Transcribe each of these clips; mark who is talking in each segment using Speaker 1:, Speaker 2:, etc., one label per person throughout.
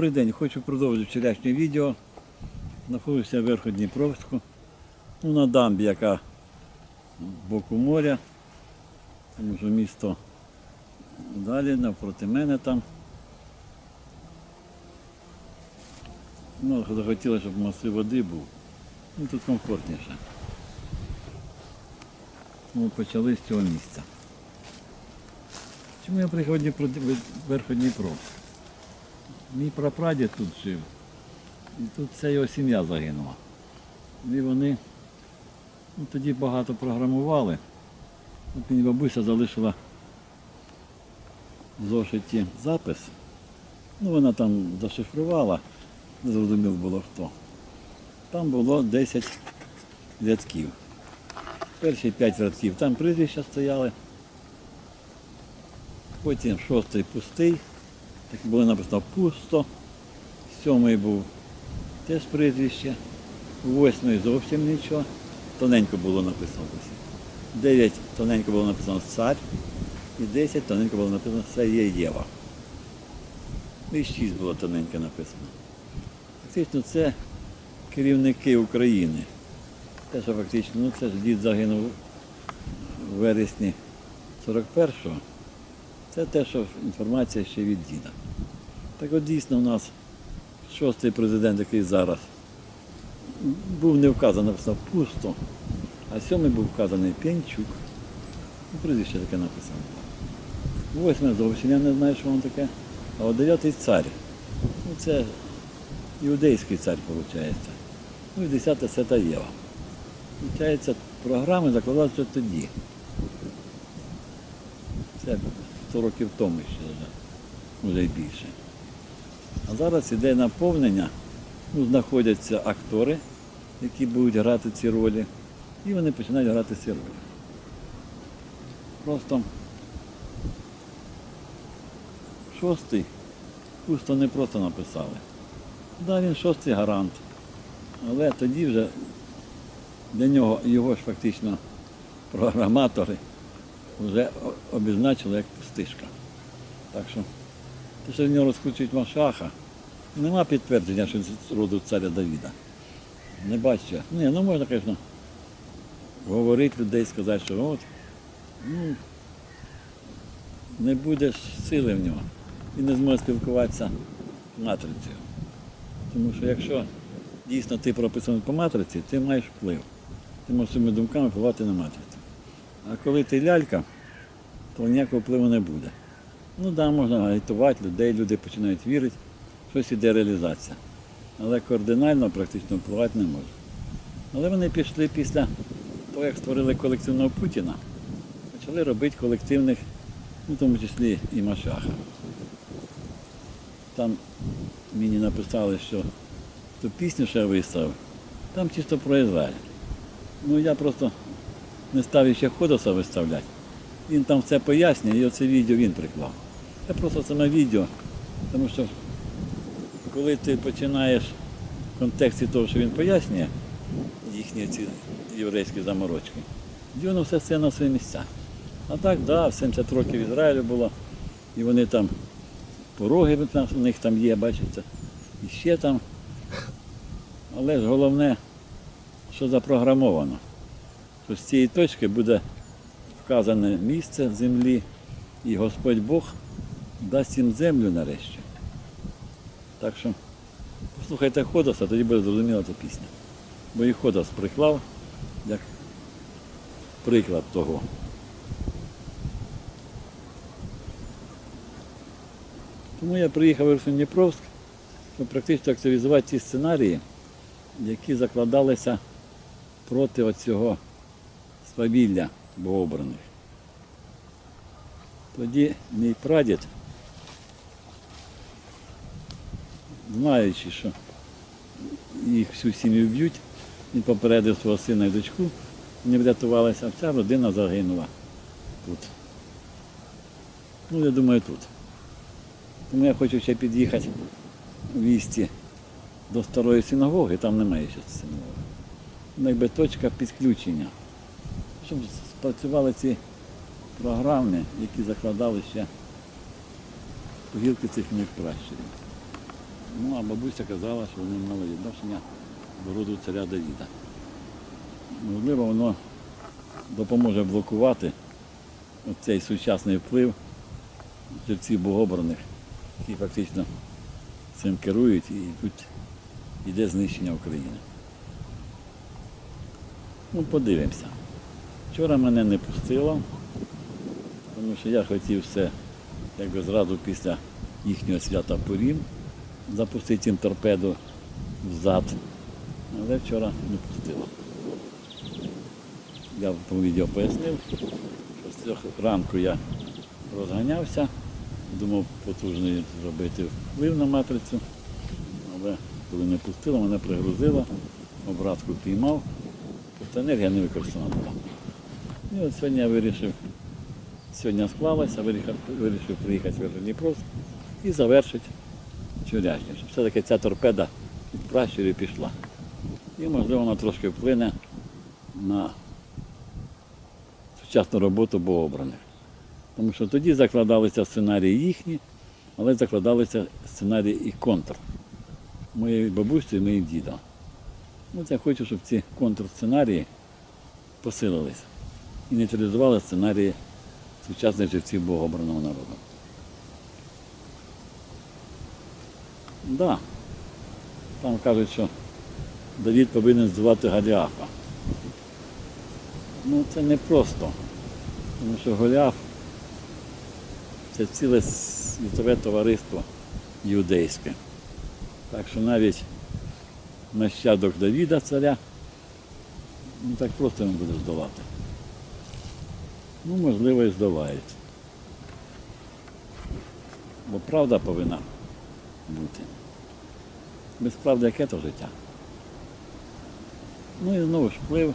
Speaker 1: Добрий день, хочу продовжити вчорашнє відео. Знаходжуся в Верходніпровську, ну, на дамбі, яка з боку моря, тому що місто далі, навпроти мене там. Ну, захотілося, щоб масив води був. Ну, тут комфортніше. Тому почали з цього місця. Чому я приїхав в Дніпро, в Верходніпровськ? Мій прапрадід тут жив. І тут вся його сім'я загинула. І вони ну, тоді багато програмували. От мені бабуся залишила в зошиті запис. Ну, вона там зашифрувала, не зрозуміло було хто. Там було 10 рядків. Перші 5 рядків там прізвища стояли. Потім шостий пустий. Так було написано пусто. Сьомий був теж прізвище. Восьмий зовсім нічого. Тоненько було написано. Дев'ять тоненько було написано цар. І десять тоненько було написано це є Єва. І шість було тоненько написано. Фактично це керівники України. Те, що фактично, ну це ж дід загинув у вересні 41-го. Це те, що інформація ще від діда. Так от дійсно у нас шостий президент, який зараз, був не вказаний, написано пусто, а сьомий був вказаний П'янчук. Ну, Прізвище таке написано. Восьме зовсім я не знаю, що воно таке. А от дев'ятий цар. Ну, це іудейський цар, виходить. Ну і десяте Свята Єва. Виходить, програми закладалися тоді. Це 100 років тому ще вже, може й більше. А зараз іде наповнення, ну, знаходяться актори, які будуть грати ці ролі, і вони починають грати ці ролі. Просто шостий пусто не просто написали. Да, він шостий гарант. Але тоді вже для нього його ж фактично програматори вже обізначили як пустишка. Так що, що в нього розкручують Машаха, нема підтвердження, що з роду царя Давіда. Не бачу. Ні, ну можна, звісно, говорити людей, сказати, що от, ну, не буде сили в нього. Він не зможе спілкуватися матрицею. Тому що якщо дійсно ти прописаний по матриці, ти маєш вплив. Ти можеш своїми думками впливати на матрицю. А коли ти лялька, то ніякого впливу не буде. Ну так, да, можна агітувати людей, люди починають вірити, щось іде реалізація. Але кардинально практично впливати не може. Але вони пішли після того, як створили колективного Путіна, почали робити колективних, ну, в тому числі і Машаха. Там мені написали, що ту пісню ще виставив, там чисто про Ізраїль. Ну я просто не став ще Ходоса виставляти. Він там все пояснює, і оце відео він приклав. Це просто саме відео, тому що коли ти починаєш в контексті того, що він пояснює, їхні ці єврейські заморочки, тоді воно все це на свої місця. А так, так, да, 70 років Ізраїлю було, і вони там пороги у них там є, бачите, і ще там. Але ж головне, що запрограмовано, що з цієї точки буде вказане місце землі, і Господь Бог дасть їм землю нарешті. Так що послухайте Ходоса, тоді буде зрозуміла ця пісня. Бо і Ходос приклав як приклад того. Тому я приїхав в Дніпровськ, щоб практично активізувати ті сценарії, які закладалися проти оцього свавілля богообраних. Тоді мій прадід, знаючи, що їх всю сім'ю б'ють, він попередив свого сина і дочку, вони врятувалися, а вся родина загинула тут. Ну, я думаю, тут. Тому я хочу ще під'їхати в вісті до старої синагоги, там немає ще синагоги. Якби точка підключення. Щоб спрацювали ці програми, які закладали ще погілки цих моїх пращурів. Ну, а бабуся казала, що вони мали відношення до роду царя Давіда. Можливо, воно допоможе блокувати цей сучасний вплив жерців богобраних, які фактично цим керують і тут йде знищення України. Ну, подивимося. Вчора мене не пустило, тому що я хотів все якби зразу після їхнього свята Пурім запустити їм торпеду взад. Але вчора не пустило. Я в відео пояснив, що з трьох ранку я розганявся, думав потужний зробити вплив на матрицю, але коли не пустило, мене пригрузило, обратку піймав, тобто енергія не використана. І от сьогодні я вирішив, сьогодні склалося, вирішив, приїхати в Верхніпровськ і завершити Тюряжні, щоб все-таки ця торпеда від пращурів пішла. І можливо вона трошки вплине на сучасну роботу богообраних. Тому що тоді закладалися сценарії їхні, але закладалися сценарії і контр. Моєї бабусі і моїх діда. От я хочу, щоб ці контрсценарії посилились і нейтралізували сценарії сучасних живців богообраного народу. Да. Там кажуть, що Давід повинен здавати Голіафа. Ну це не просто. Тому що Голіаф це ціле світове товариство юдейське. Так що навіть нащадок Давіда царя не так просто він буде здолати. Ну, можливо, і здолають. Бо правда повинна бути. Без правди яке то життя. Ну і знову ж вплив.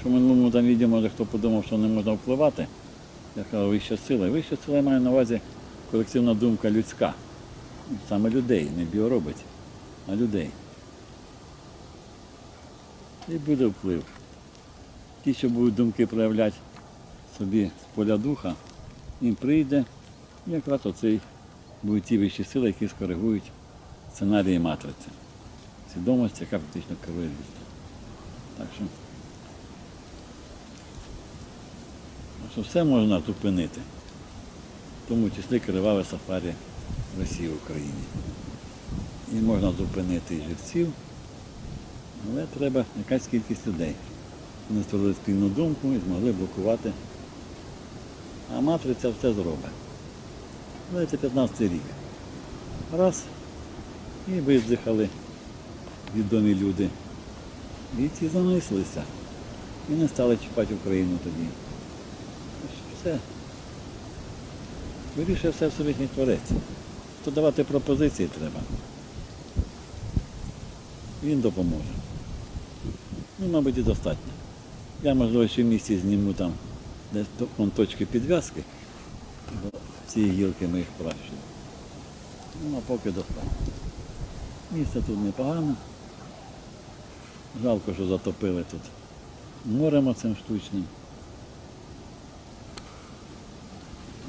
Speaker 1: Що в минулому там відео, може хто подумав, що не можна впливати. Я кажу, вища сила. Вища сила я маю на увазі колективна думка людська. Саме людей, не біоробить, а людей. І буде вплив. Ті, що будуть думки проявляти собі з поля духа, їм прийде якраз оцей будуть ті вищі сили, які скоригують сценарії матриці. Свідомості, яка фактично керує. Так що, що все можна зупинити, в тому числі криваве сафарі Росії в Україні. І можна зупинити і живців, але треба якась кількість людей. Вони створили спільну думку і змогли блокувати. А матриця все зробить. Ну, це 15 рік. Раз. І виздихали відомі люди. І ті замислилися. І не стали чіпати Україну тоді. Все. Вирішує все Всевишній Творець. То давати пропозиції треба. Він допоможе. Ну, мабуть, і достатньо. Я, можливо, ще в місті зніму там вон точки підв'язки цієї гілки моїх пращурів. Ну, а поки достатньо. Місце тут непогано. Жалко, що затопили тут морем оцим штучним.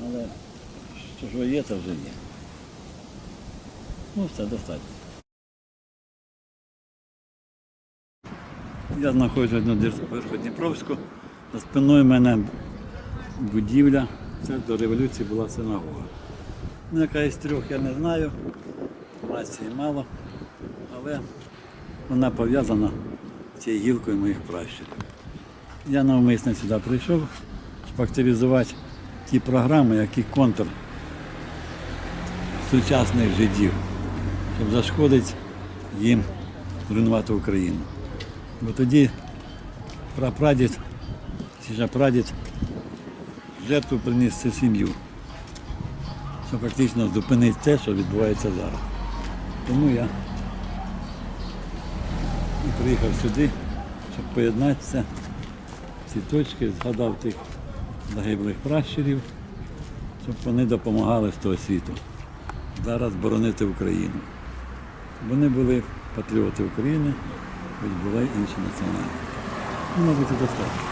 Speaker 1: Але що ж є, то вже є. Ну, все достатньо. Я знаходжусь на Верходніпровську. За спиною мене будівля. Це до революції була синагога. Ну, яка із трьох, я не знаю. Інформації мало. Але вона пов'язана з цією гілкою моїх пращурів. Я навмисно сюди прийшов, щоб активізувати ті програми, які контр сучасних жидів, щоб зашкодити їм зруйнувати Україну. Бо тоді прапрадід, чи приніс цю сім'ю, щоб фактично зупинити те, що відбувається зараз. Тому я і приїхав сюди, щоб поєднатися ці точки, згадав тих загиблих пращурів, щоб вони допомагали з того світу зараз боронити Україну. Вони були патріоти України, хоч були інші національні. Ну, мабуть, і достатньо.